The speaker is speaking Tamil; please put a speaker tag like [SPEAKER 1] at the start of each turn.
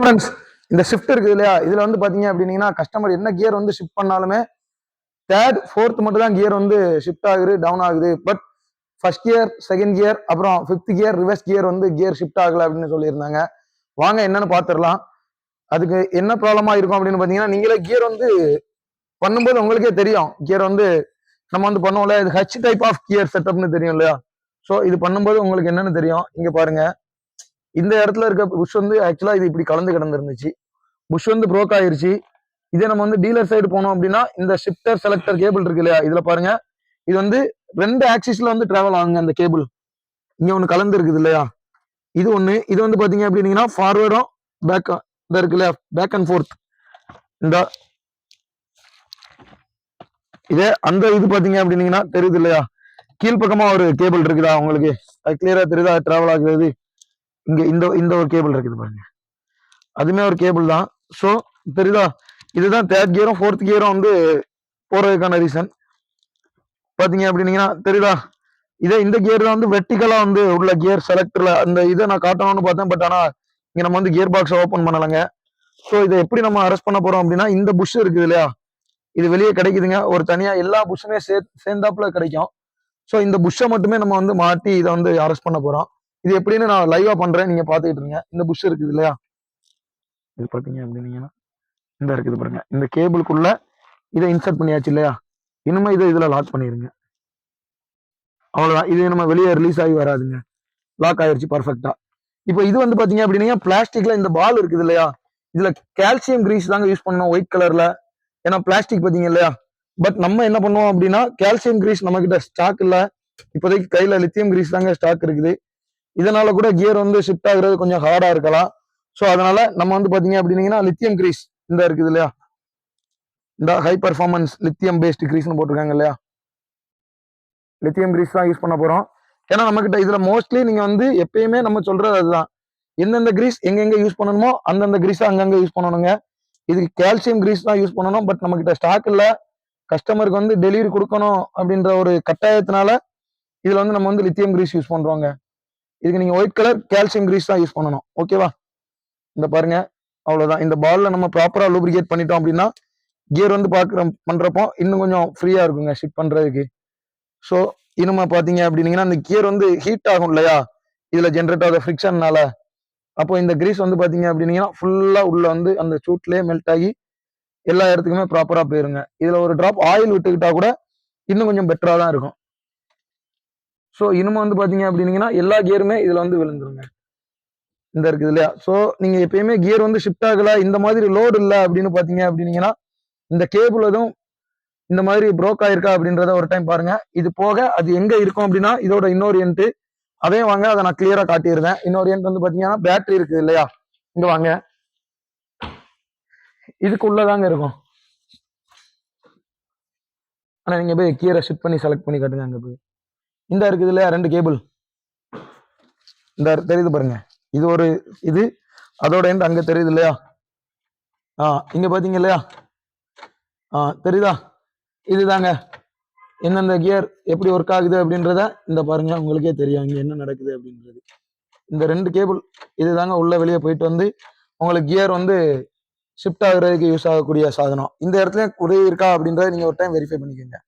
[SPEAKER 1] ஃப்ரெண்ட்ஸ் இந்த ஷிஃப்ட் இருக்குது இல்லையா? இதில் வந்து பார்த்தீங்க அப்படின்னீங்கன்னா கஸ்டமர் என்ன கியர் வந்து ஷிஃப்ட் பண்ணாலுமே தேர்ட் ஃபோர்த் மட்டும் தான் கியர் வந்து ஷிஃப்ட் ஆகுது டவுன் ஆகுது. But first gear second gear அப்புறம் ஃபிஃப்த் கியர் ரிவர்ஸ் கியர் வந்து கியர் ஷிஃப்ட் ஆகலை அப்படின்னு சொல்லியிருந்தாங்க. வாங்க என்னன்னு பார்த்துடலாம் அதுக்கு என்ன ப்ராப்ளமாக இருக்கும் அப்படின்னு பார்த்தீங்கன்னா நீங்களே கியர் வந்து பண்ணும்போது உங்களுக்கே தெரியும். கியர் வந்து நம்ம வந்து பண்ணுவோம்ல இது ஹச் டைப் ஆஃப் கியர் செட்டப்னு தெரியும் இல்லையா? ஸோ இது பண்ணும்போது உங்களுக்கு என்னன்னு தெரியும்? இங்கே பாருங்கள் இந்த இடத்துல இருக்க புஷ் வந்து ஆக்சுவலா இது இப்படி கலந்து கிடந்துருந்துச்சு. புஷ் வந்து ப்ரோக் ஆயிருச்சு. இதே நம்ம வந்து டீலர் சைடு போனோம் அப்படின்னா இந்த ஷிப்டர் செலக்டர் கேபிள் இருக்கு இல்லையா? இதுல பாருங்க. இது வந்து ரெண்டு ஆக்சிஸ்ல வந்து டிராவல் ஆகுங்க அந்த கேபிள் இங்க ஒண்ணு கலந்து இருக்குது இல்லையா? இது ஒண்ணு. இது வந்து பாத்தீங்க அப்படின்னீங்கன்னா ஃபார்வேர்டும் பேக் இந்த இருக்கு இல்லையா? பேக் அண்ட் ஃபோர்த் இந்த இதே அந்த இது பாத்தீங்க அப்படின்னீங்கன்னா தெரியுது இல்லையா? கீழ்ப்பக்கமா ஒரு கேபிள் இருக்குதா உங்களுக்கு? அது கிளியரா தெரியுதா? டிராவல் ஆகுறது இங்க இந்த இந்த ஒரு கேபிள் இருக்குது பாருங்க. அதுமே ஒரு கேபிள் தான். ஸோ தெரியுதா? இதுதான் தேர்ட் கியரும் ஃபோர்த் கியரும் வந்து போறதுக்கான ரீசன் பாத்தீங்க அப்படின்னீங்கன்னா தெரியுதா? இதே இந்த கியர் தான் வந்து வெர்டிகலா வந்து உள்ள கியர் செலக்டர்ல அந்த இதை நான் காட்டணும்னு பார்த்தேன். பட் ஆனா இங்க நம்ம வந்து கியர் பாக்ஸ் ஓப்பன் பண்ணலைங்க. ஸோ இதை எப்படி நம்ம அரெஸ்ட் பண்ண போறோம் அப்படின்னா இந்த புஷ் இருக்குது இல்லையா? இது வெளியே கிடைக்குதுங்க. ஒரு தனியா எல்லா புஷ்ஷுமே சே சேர்ந்தாப்புல கிடைக்கும். ஸோ இந்த புஷ்ஷை மட்டுமே நம்ம வந்து மாட்டி இதை வந்து அரெஸ்ட் பண்ண போறோம். இது எப்படின்னு நான் லைவா பண்றேன். நீங்க பாத்துக்கிட்டு இருங்க. இந்த புஷ் இருக்குது இல்லையா? இது பாத்தீங்க அப்படின்னீங்கன்னா இந்த இருக்குது பாருங்க. இந்த கேபிளுக்குள்ள இதை இன்சர்ட் பண்ணியாச்சு இல்லையா? இனிமே இதை இதுல லாக் பண்ணிருங்க. அவ்வளவுதான். இது நம்ம வெளியே ரிலீஸ் ஆகி வராதுங்க. லாக் ஆயிருச்சு பர்ஃபெக்டா இப்போ இது வந்து பாத்தீங்க அப்படின்னா பிளாஸ்டிக்ல இந்த பால் இருக்குது இல்லையா? இதுல கால்சியம் கிரீஸ் தாங்க யூஸ் பண்ணணும் ஒயிட் கலர்ல ஏன்னா பிளாஸ்டிக் பாத்தீங்க இல்லையா? பட் நம்ம என்ன பண்ணுவோம் அப்படின்னா கால்சியம் கிரீஸ் நம்ம கிட்ட ஸ்டாக் இல்ல. இப்போதைக்கு கையில லித்தியம் கிரீஸ் தாங்க ஸ்டாக் இருக்குது. இதனால கூட கியர் வந்து ஷிஃப்ட் ஆகுறது கொஞ்சம் ஹார்டா இருக்கலாம். ஸோ அதனால நம்ம வந்து பாத்தீங்க அப்படின்னீங்கன்னா லித்தியம் கிரீஸ் இந்த இருக்குது இல்லையா? இந்த ஹை பர்ஃபார்மன்ஸ் லித்தியம் பேஸ்ட் கிரீஸ்னு போட்டிருக்காங்க இல்லையா? லித்தியம் கிரீஸ் தான் யூஸ் பண்ண போறோம். ஏன்னா நம்ம கிட்ட இதுல மோஸ்ட்லி நீங்க வந்து எப்பயுமே நம்ம சொல்றது அதுதான். எந்தெந்த கிரீஸ் எங்கெங்க யூஸ் பண்ணணுமோ அந்தந்த கிரீஸ் அங்கங்க யூஸ் பண்ணணுங்க. இதுக்கு கால்சியம் கிரீஸ் தான் யூஸ் பண்ணணும். பட் நம்ம கிட்ட ஸ்டாக் இல்ல. கஸ்டமருக்கு வந்து டெலிவரி கொடுக்கணும் அப்படின்ற ஒரு கட்டாயத்தினால இதுல வந்து நம்ம வந்து லித்தியம் கிரீஸ் யூஸ் பண்றோங்க. இதுக்கு நீங்க ஒயிட் கலர் கால்சியம் கிரீஸ் தான் யூஸ் பண்ணணும். ஓகேவா இந்த பாருங்க அவ்வளவுதான். இந்த பால்ல நம்ம ப்ராப்பரா லூப்ரிகேட் பண்ணிட்டோம் அப்படின்னா கியர் வந்து பாக்குற பண்றப்போ இன்னும் கொஞ்சம் ஃப்ரீயா இருக்குங்க ஷிட் பண்றதுக்கு. ஸோ இனிமே பாத்தீங்க அப்படின்னீங்கன்னா அந்த கியர் வந்து ஹீட் ஆகும் இல்லையா? இதுல ஜென்ரேட் ஆகிற ஃப்ரிக்ஷன்னால அப்போ இந்த கிரீஸ் வந்து பாத்தீங்க அப்படின்னீங்கன்னா ஃபுல்லா உள்ள வந்து அந்த சூட்லயே மெல்ட் ஆகி எல்லா இடத்துக்குமே ப்ராப்பரா போயிருங்க. இதுல ஒரு டிராப் ஆயில் விட்டுக்கிட்டா கூட இன்னும் கொஞ்சம் பெட்டரா தான் இருக்கும். ஸோ இன்னும் வந்து பார்த்தீங்க அப்படின்னீங்கன்னா எல்லா கியருமே இதில் வந்து விழுந்துருங்க. இந்த இருக்குது இல்லையா? ஸோ நீங்கள் எப்பயுமே கியர் வந்து ஷிஃப்ட் ஆகலை இந்த மாதிரி லோடு இல்லை அப்படின்னு பார்த்தீங்க அப்படின்னீங்கன்னா இந்த கேபிள் எதுவும் இந்த மாதிரி ப்ரோக் ஆயிருக்கா அப்படின்றத ஒரு டைம் பாருங்க. இது போக அது எங்க இருக்கும் அப்படின்னா இதோட இன்னொரு எண்ட்டு அதையும் வாங்க அதை நான் கிளியரா காட்டியிருந்தேன் இன்னொரு எண்ட் வந்து பாத்தீங்கன்னா பேட்டரி இருக்குது இல்லையா? இங்க வாங்க. இதுக்குள்ளதாங்க இருக்கும். ஆனா நீங்க போய் கீரை ஷிஃப்ட் பண்ணி செலக்ட் பண்ணி காட்டுங்க அங்க போய். இந்த இருக்குது இல்லையா? ரெண்டு கேபிள் இந்த தெரியுது பாருங்க. இது ஒரு இது அதோட எண்ட் அங்கே தெரியுது இல்லையா? ஆ இங்க பாத்தீங்க இல்லையா? ஆ தெரியுதா? இதுதாங்க. எந்தெந்த கியர் எப்படி ஒர்க் ஆகுது அப்படின்றத இந்த பாருங்க உங்களுக்கே தெரியும். இங்கே என்ன நடக்குது அப்படின்றது. இந்த ரெண்டு கேபிள் இதுதாங்க உள்ள வெளியே போயிட்டு வந்து உங்களுக்கு கியர் வந்து ஷிஃப்ட் ஆகுறதுக்கு யூஸ் ஆகக்கூடிய சாதனம். இந்த இடத்துல குறை இருக்கா அப்படின்றத நீங்க ஒரு டைம் வெரிஃபை பண்ணிக்கோங்க.